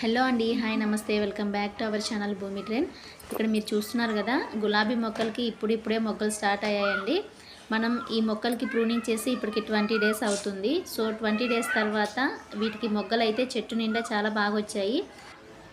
Hello అండి hi నమస్తే welcome back to our channel Bhoomi train ఇక్కడ మీరు చూస్తున్నారు కదా గులాబీ మొక్కలకి ఇప్పుడిప్పుడే మొక్కలు స్టార్ట్ అయ్యాయండి. మనం ఈ మొక్కలకి ప్రూనింగ్ చేసి ఇప్పటికి ట్వంటీ డేస్ అవుతుంది. సో ట్వంటీ డేస్ తర్వాత వీటికి మొగ్గలు అయితే చెట్టు నిండా చాలా బాగా వచ్చాయి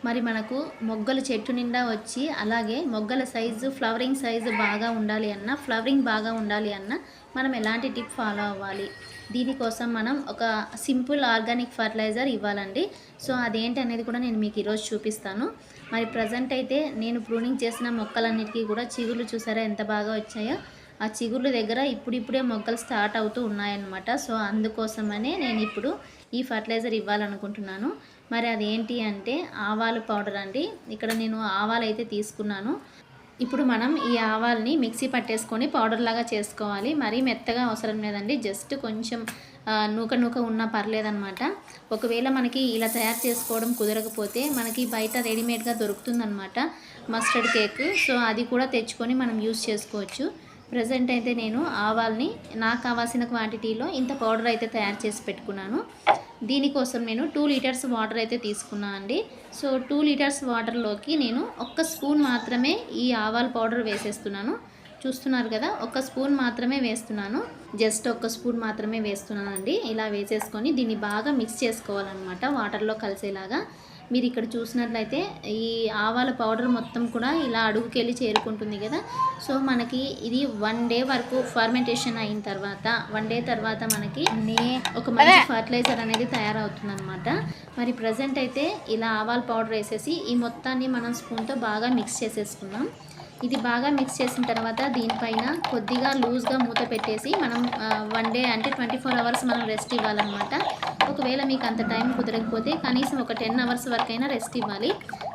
మరి మనకు మొగ్గలు చెట్టు నిండా వచ్చి అలాగే మొగ్గల సైజు ఫ్లవరింగ్ సైజు బాగా ఉండాలి అన్న ఫ్లవరింగ్ బాగా ఉండాలి అన్న మనం ఎలాంటి టిప్ ఫాలో అవ్వాలి? దీనికోసం మనం ఒక సింపుల్ ఆర్గానిక్ ఫర్టిలైజర్ ఇవ్వాలండి. సో అదేంటి అనేది కూడా నేను మీకు ఈరోజు చూపిస్తాను. మరి ప్రజెంట్ అయితే నేను ప్రూనింగ్ చేసిన మొక్కలన్నిటికీ కూడా చిగుళ్ళు చూసారా ఎంత బాగా వచ్చాయో? ఆ చిగుర్ల దగ్గర ఇప్పుడిప్పుడే మొగ్గలు స్టార్ట్ అవుతూ ఉన్నాయన్నమాట. సో అందుకోసమనే నేను ఇప్పుడు ఈ ఫర్టిలైజర్ ఇవ్వాలనుకుంటున్నాను. మరి అదేంటి అంటే ఆవాలు పౌడర్ అండి. ఇక్కడ నేను ఆవాలు అయితే తీసుకున్నాను. ఇప్పుడు మనం ఈ ఆవాల్ని మిక్సీ పట్టేసుకొని పౌడర్ లాగా చేసుకోవాలి. మరీ మెత్తగా అవసరం లేదండి. జస్ట్ కొంచెం నూక నూక ఉన్నా పర్లేదనమాట ఒకవేళ మనకి ఇలా తయారు చేసుకోవడం కుదరకపోతే మనకి బయట రెడీమేడ్గా దొరుకుతుందనమాట మస్టర్డ్ కేక్. సో అది కూడా తెచ్చుకొని మనం యూస్ చేసుకోవచ్చు. ప్రజెంట్ అయితే నేను ఆవాల్ని నాకు కావాల్సిన క్వాంటిటీలో ఇంత పౌడర్ అయితే తయారు చేసి పెట్టుకున్నాను. దీనికోసం నేను టూ లీటర్స్ వాటర్ అయితే తీసుకున్నాను అండి. సో టూ లీటర్స్ వాటర్లోకి నేను ఒక్క స్పూన్ మాత్రమే ఈ ఆవాల పౌడర్ వేసేస్తున్నాను. చూస్తున్నారు కదా ఒక స్పూన్ మాత్రమే వేస్తున్నాను. జస్ట్ ఒక స్పూన్ మాత్రమే వేస్తున్నానండి. ఇలా వేసేసుకొని దీన్ని బాగా మిక్స్ చేసుకోవాలన్నమాట వాటర్లో కలిసేలాగా. మీరు ఇక్కడ చూసినట్లయితే ఈ ఆవాల పౌడర్ మొత్తం కూడా ఇలా అడుగుకెళ్ళి చేరుకుంటుంది కదా. సో మనకి ఇది వన్ డే వరకు ఫర్మెంటేషన్ అయిన తర్వాత వన్ డే తర్వాత మనకి నే ఒక మంచి ఫర్టిలైజర్ అనేది తయారవుతుంది అనమాట మరి ప్రజెంట్ అయితే ఇలా ఆవాల పౌడర్ వేసేసి ఈ మొత్తాన్ని మనం స్పూన్తో బాగా మిక్స్ చేసేసుకుందాం. ఇది బాగా మిక్స్ చేసిన తర్వాత దీనిపైన కొద్దిగా లూజ్గా మూత పెట్టేసి మనం వన్ డే అంటే ట్వంటీ ఫోర్ అవర్స్ మనం రెస్ట్ ఇవ్వాలన్నమాట. ఒకవేళ మీకు అంత టైం కుదరకపోతే కనీసం ఒక టెన్ అవర్స్ వరకైనా రెస్ట్ ఇవ్వాలి.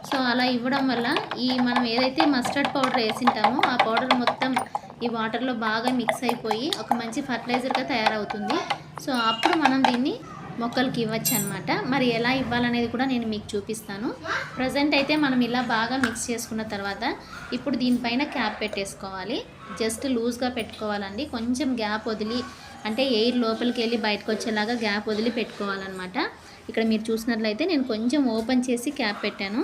సో అలా ఇవ్వడం వల్ల ఈ మనం ఏదైతే మస్టర్డ్ పౌడర్ వేసింటామో ఆ పౌడర్ మొత్తం ఈ వాటర్లో బాగా మిక్స్ అయిపోయి ఒక మంచి ఫర్టిలైజర్గా తయారవుతుంది. సో అప్పుడు మనం దీన్ని మొక్కలకి ఇవ్వచ్చు అనమాట మరి ఎలా ఇవ్వాలనేది కూడా నేను మీకు చూపిస్తాను. ప్రజెంట్ అయితే మనం ఇలా బాగా మిక్స్ చేసుకున్న తర్వాత ఇప్పుడు దీనిపైన క్యాప్ పెట్టేసుకోవాలి. జస్ట్ లూజ్గా పెట్టుకోవాలండి. కొంచెం గ్యాప్ వదిలి అంటే ఎయిర్ లోపలికి వెళ్ళి బయటకు వచ్చేలాగా గ్యాప్ వదిలి పెట్టుకోవాలన్నమాట. ఇక్కడ మీరు చూసినట్లయితే నేను కొంచెం ఓపెన్ చేసి క్యాప్ పెట్టాను.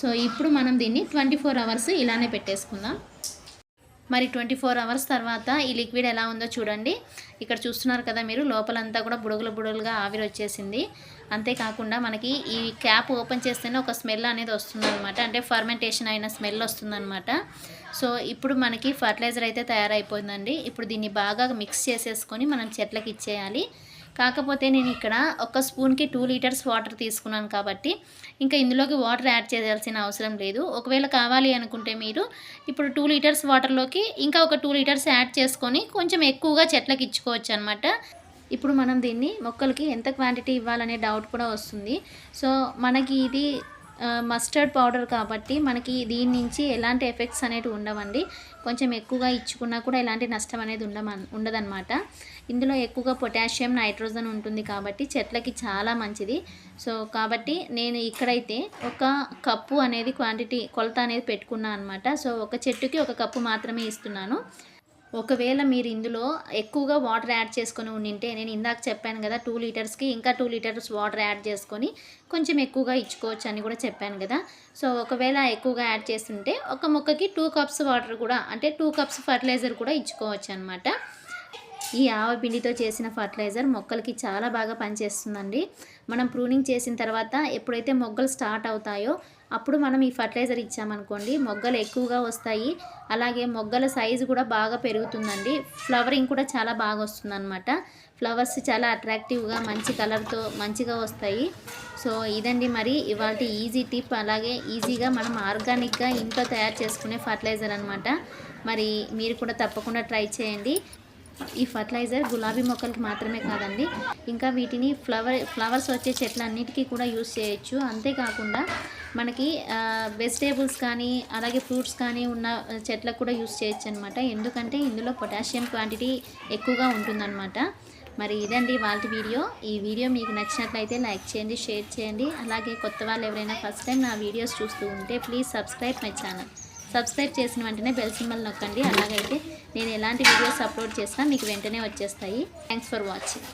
సో ఇప్పుడు మనం దీన్ని ట్వంటీ ఫోర్ అవర్స్ ఇలానే పెట్టేసుకుందాం. మరి ట్వంటీ ఫోర్ అవర్స్ తర్వాత ఈ లిక్విడ్ ఎలా ఉందో చూడండి. ఇక్కడ చూస్తున్నారు కదా మీరు లోపలంతా కూడా బుడగలు బుడగలుగా ఆవిరి వచ్చేసింది. అంతేకాకుండా మనకి ఈ క్యాప్ ఓపెన్ చేస్తేనే ఒక స్మెల్ అనేది వస్తుందన్నమాట. అంటే ఫర్మెంటేషన్ అయిన స్మెల్ వస్తుందన్నమాట. సో ఇప్పుడు మనకి ఫర్టిలైజర్ అయితే తయారైపోయిందండి. ఇప్పుడు దీన్ని బాగా మిక్స్ చేసేసుకొని మనం చెట్లకి ఇచ్చేయాలి. కాకపోతే నేను ఇక్కడ ఒక స్పూన్కి టూ లీటర్స్ వాటర్ తీసుకున్నాను కాబట్టి ఇంకా ఇందులోకి వాటర్ యాడ్ చేయాల్సిన అవసరం లేదు. ఒకవేళ కావాలి అనుకుంటే మీరు ఇప్పుడు టూ లీటర్స్ వాటర్లోకి ఇంకా ఒక టూ లీటర్స్ యాడ్ చేసుకొని కొంచెం ఎక్కువగా చెట్లకి ఇచ్చుకోవచ్చు అనమాట ఇప్పుడు మనం దీన్ని మొక్కలకి ఎంత క్వాంటిటీ ఇవ్వాలనే డౌట్ కూడా వస్తుంది. సో మనకి ఇది మస్టర్డ్ పౌడర్ కాబట్టి మనకి దీని నుంచి ఎలాంటి ఎఫెక్ట్స్ అనేవి ఉండవండి. కొంచెం ఎక్కువగా ఇచ్చుకున్నా కూడా ఎలాంటి నష్టం అనేది ఉండమ ఉండదన్నమాట. ఇందులో ఎక్కువగా పొటాషియం నైట్రోజన్ ఉంటుంది కాబట్టి చెట్లకి చాలా మంచిది. సో కాబట్టి నేను ఇక్కడైతే ఒక కప్పు అనేది క్వాంటిటీ కొలత అనేది పెట్టుకున్నాను అనమాట సో ఒక చెట్టుకి ఒక కప్పు మాత్రమే ఇస్తున్నాను. ఒకవేళ మీరు ఇందులో ఎక్కువగా వాటర్ యాడ్ చేసుకొని ఉండింటే నేను ఇందాక చెప్పాను కదా టూ లీటర్స్కి ఇంకా టూ లీటర్స్ వాటర్ యాడ్ చేసుకొని కొంచెం ఎక్కువగా ఇచ్చుకోవచ్చు అని కూడా చెప్పాను కదా. సో ఒకవేళ ఎక్కువగా యాడ్ చేస్తుంటే ఒక మొక్కకి టూ కప్స్ వాటర్ కూడా అంటే టూ కప్స్ ఫర్టిలైజర్ కూడా ఇచ్చుకోవచ్చు అనమాట ఈ ఆవ పిండితో చేసిన ఫర్టిలైజర్ మొక్కలకి చాలా బాగా పనిచేస్తుందండి. మనం ప్రూనింగ్ చేసిన తర్వాత ఎప్పుడైతే మొగ్గలు స్టార్ట్ అవుతాయో అప్పుడు మనం ఈ ఫర్టిలైజర్ ఇచ్చామనుకోండి మొగ్గలు ఎక్కువగా వస్తాయి. అలాగే మొగ్గల సైజు కూడా బాగా పెరుగుతుందండి. ఫ్లవరింగ్ కూడా చాలా బాగా వస్తుందన్నమాట. ఫ్లవర్స్ చాలా అట్రాక్టివ్గా మంచి కలర్తో మంచిగా వస్తాయి. సో ఇదండి మరి ఇవాళ ఈజీ టిప్. అలాగే ఈజీగా మనం ఆర్గానిక్గా ఇంట్లో తయారు చేసుకునే ఫర్టిలైజర్ అనమాట మరి మీరు కూడా తప్పకుండా ట్రై చేయండి. ఈ ఫర్టిలైజర్ గులాబీ మొక్కలకి మాత్రమే కాదండి. ఇంకా వీటిని ఫ్లవర్ ఫ్లవర్స్ వచ్చే చెట్లన్నిటికీ కూడా యూస్ చేయొచ్చు. అంతేకాకుండా మనకి వెజిటేబుల్స్ కానీ అలాగే ఫ్రూట్స్ కానీ ఉన్న చెట్లకు కూడా యూస్ చేయొచ్చు అనమాట ఎందుకంటే ఇందులో పొటాషియం క్వాంటిటీ ఎక్కువగా ఉంటుందన్నమాట. మరి ఇదండి వాళ్ళ వీడియో. ఈ వీడియో మీకు నచ్చినట్లయితే లైక్ చేయండి షేర్ చేయండి. అలాగే కొత్త వాళ్ళు ఎవరైనా ఫస్ట్ టైం నా వీడియోస్ చూస్తూ ఉంటే please subscribe my channel. Subscribe చేసిన వెంటనే బెల్ సింబల్ నొక్కండి. అలాగైతే నేను ఎలాంటి వీడియోస్ అప్లోడ్ చేసినా మీకు వెంటనే వచ్చేస్తాయి. Thanks for watching